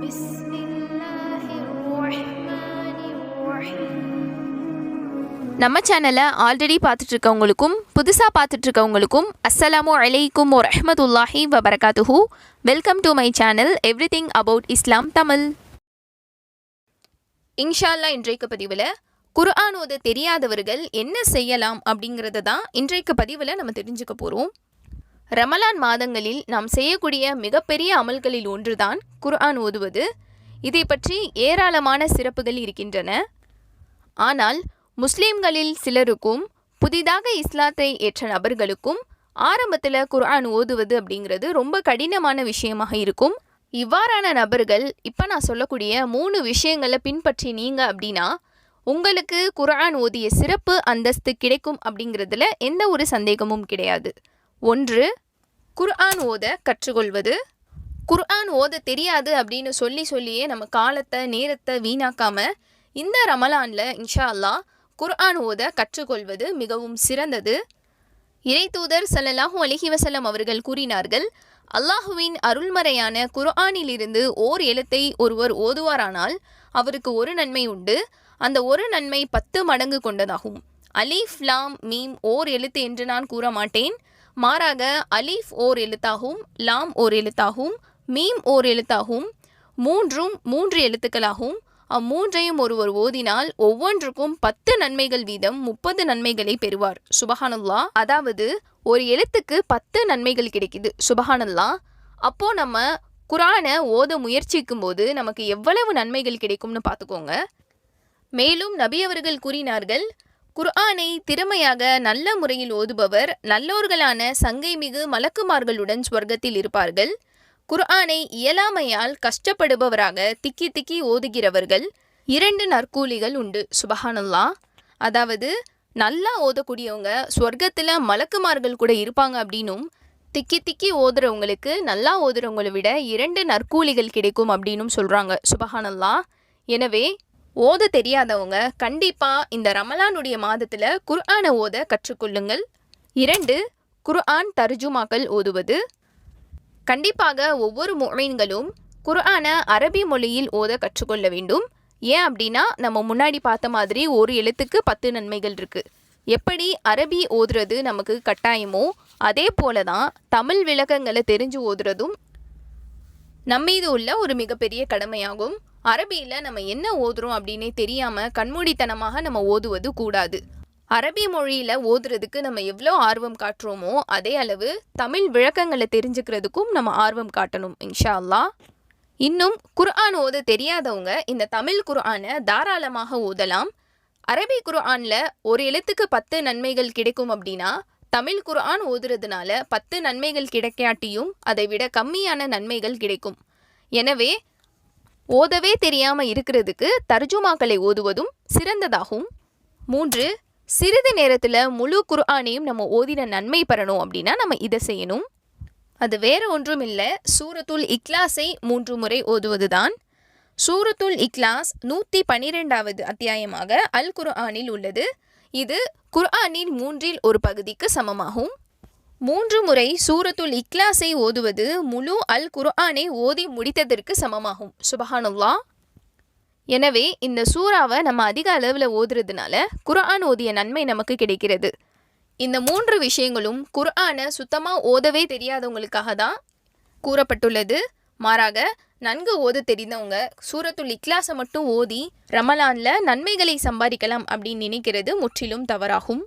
بسم الله الرحمن الرحيم நம்ம சேனலை ஆல்ரெடி பார்த்துட்டு இருக்கவங்களுக்கும் புதுசாக பார்த்துட்டு இருக்கவங்களுக்கும் அஸ்ஸலாமு அலைக்கும் வரஹ்மத்துல்லாஹி வபரகாத்துஹு welcome to my channel everything about Islam Tamil இன்ஷால்லா இன்றைக்கு பதிவில் குர்ஆன் ஓத தெரியாதவர்கள் என்ன செய்யலாம் அப்படிங்கிறத தான் இன்றைக்கு பதிவில் நம்ம தெரிஞ்சுக்க போகிறோம் ரமலான் மாதங்களில் நாம் செய்யக்கூடிய மிகப்பெரிய அமல்களில் ஒன்றுதான் குர்ஆன் ஓதுவது. இதை பற்றி ஏராளமான சிறப்புகள் இருக்கின்றன. ஆனால் முஸ்லீம்களில் சிலருக்கும் புதிதாக இஸ்லாத்தை ஏற்ற நபர்களுக்கும் ஆரம்பத்தில் குர்ஆன் ஓதுவது அப்படிங்கிறது ரொம்ப கடினமான விஷயமாக இருக்கும். இவ்வாறான நபர்கள் இப்போ நான் சொல்லக்கூடிய மூணு விஷயங்களை பின்பற்றினீங்க அப்படின்னா உங்களுக்கு குர்ஆன் ஓதிய சிறப்பு அந்தஸ்து கிடைக்கும் அப்படிங்கிறதுல எந்த ஒரு சந்தேகமும் கிடையாது. ஒன்று குர்ஆன் ஓத கற்றுக்கொள்வது. குர்ஆன் ஓத தெரியாது அப்படின்னு சொல்லி சொல்லியே நம்ம காலத்தை நேரத்தை வீணாக்காம இந்த ரமலான்ல இன்ஷா அல்லாஹ் குர்ஆன் ஓத கற்றுக்கொள்வது மிகவும் சிறந்தது. இறைத்தூதர் ஸல்லல்லாஹு அலைஹி வஸல்லம் அவர்கள் கூறினார்கள் அல்லாஹுவின் அருள்மறையான குர்ஆனிலிருந்து ஓர் எழுத்தை ஒருவர் ஓதுவாரானால் அவருக்கு ஒரு நன்மை உண்டு. அந்த ஒரு நன்மை பத்து மடங்கு கொண்டதாகும். அலீஃப் லாம் மீம் ஓர் எழுத்து என்று நான் கூற மாட்டேன் மாறாக அலீஃப் ஓர் எழுத்தாகும் லாம் ஓர் எழுத்தாகும் மீம் ஓர் எழுத்தாகும் மூன்றும் மூன்று எழுத்துக்களாகும் அம்மூன்றையும் ஒருவர் ஓதினால் ஒவ்வொன்றுக்கும் பத்து நன்மைகள் வீதம் முப்பது நன்மைகளை பெறுவார். சுபஹானல்லா. அதாவது ஒரு எழுத்துக்கு பத்து நன்மைகள் கிடைக்குது. சுபஹானல்லா. அப்போ நம்ம குரானை ஓத முயற்சிக்கும் போது நமக்கு எவ்வளவு நன்மைகள் கிடைக்கும்னு பார்த்துக்கோங்க. மேலும் நபி அவர்கள் கூறினார்கள் குர்ஆனை திறமையாக நல்ல முறையில் ஓதுபவர் நல்லோர்களான சங்கை மிகு மலக்குமார்களுடன் ஸ்வர்க்கத்தில் இருப்பார்கள். குர்ஆனை இயலாமையால் கஷ்டப்படுபவராக திக்கி திக்கி ஓதுகிறவர்கள் இரண்டு நற்கூலிகள் உண்டு. சுபஹானல்லா அதாவது நல்லா ஓதக்கூடியவங்க ஸ்வர்க்கத்தில் மலக்குமார்கள் கூட இருப்பாங்க அப்படின்னும் திக்கி திக்கி ஓதுறவங்களுக்கு நல்லா ஓதுறவங்களை விட இரண்டு நற்கூலிகள் கிடைக்கும் அப்படின்னும் சொல்கிறாங்க சுபஹானல்லா எனவே ஓத தெரியாதவங்க கண்டிப்பாக இந்த ரமலானுடைய மாதத்தில் குர்ஆனை ஓத கற்றுக்கொள்ளுங்கள். இரண்டு குர்ஆன் தர்ஜுமாக்கள் ஓதுவது. கண்டிப்பாக ஒவ்வொரு மொழின்களும் குர்ஆனை அரபி மொழியில் ஓத கற்றுக்கொள்ள வேண்டும். ஏன் அப்படின்னா நம்ம முன்னாடி பார்த்த மாதிரி ஒரு எழுத்துக்கு பத்து நன்மைகள் இருக்குது எப்படி அரபி ஓதுறது நமக்கு கட்டாயமோ அதே போல தான் தமிழ் விளக்கங்களை தெரிஞ்சு ஓதுறதும் நம்மீது உள்ள ஒரு மிகப்பெரிய கடமையாகும். அரபியில் நம்ம என்ன ஓதுறோம் அப்படின்னே தெரியாமல் கண்மூடித்தனமாக நம்ம ஓதுவது கூடாது. அரபி மொழியில் ஓதுறதுக்கு நம்ம எவ்வளோ ஆர்வம் காட்டுறோமோ அதே அளவு தமிழ் விளக்கங்களை தெரிஞ்சுக்கிறதுக்கும் நம்ம ஆர்வம் காட்டணும் இன்ஷா அல்லாஹ் இன்னும் குர்ஆன் ஓத தெரியாதவங்க இந்த தமிழ் குர்ஆனை தாராளமாக ஓதலாம். அரபி குர்ஆனில் ஒரு எழுத்துக்கு பத்து நன்மைகள் கிடைக்கும் அப்படின்னா தமிழ் குர்ஆன் ஓதுறதுனால பத்து நன்மைகள் கிடைக்காட்டியும் அதை விட கம்மியான நன்மைகள் கிடைக்கும். எனவே ஓதவே தெரியாமல் இருக்கிறதுக்கு தர்ஜுமாக்களை ஓதுவதும் சிறந்ததாகும். மூன்று சிறிது நேரத்தில் முழு குர்ஆனையும் நம்ம ஓதின நன்மை பெறணும் அப்படின்னா நம்ம இதை செய்யணும். அது வேற ஒன்றும் இல்லை சூரத்துல் இக்லாஸை மூன்று முறை ஓதுவதுதான். சூரத்துல் இக்லாஸ் நூற்றி பனிரெண்டாவது அத்தியாயமாக அல் குர்ஆனில் உள்ளது. இது குர்ஆனின் மூன்றில் ஒரு பகுதிக்கு சமமாகும். மூன்று முறை சூரத்துல் இக்லாஸை ஓதுவது முழு அல் குர்ஆனை ஓதி முடித்ததற்கு சமமாகும். சுபஹானுல்லா எனவே இந்த சூறாவை நம்ம அதிக அளவில் ஓதுறதுனால குர்ஆன் ஓதிய நன்மை நமக்கு கிடைக்கிறது. இந்த மூன்று விஷயங்களும் குர்ஆனை சுத்தமாக ஓதவே தெரியாதவங்களுக்காக தான் கூறப்பட்டுள்ளது. மாறாக நன்கு ஓத தெரிந்தவங்க சூரத்துல் இக்லாஸை மட்டும் ஓதி ரமலானில் நன்மைகளை சம்பாதிக்கலாம் அப்படின்னு நினைக்கிறது முற்றிலும் தவறாகும்.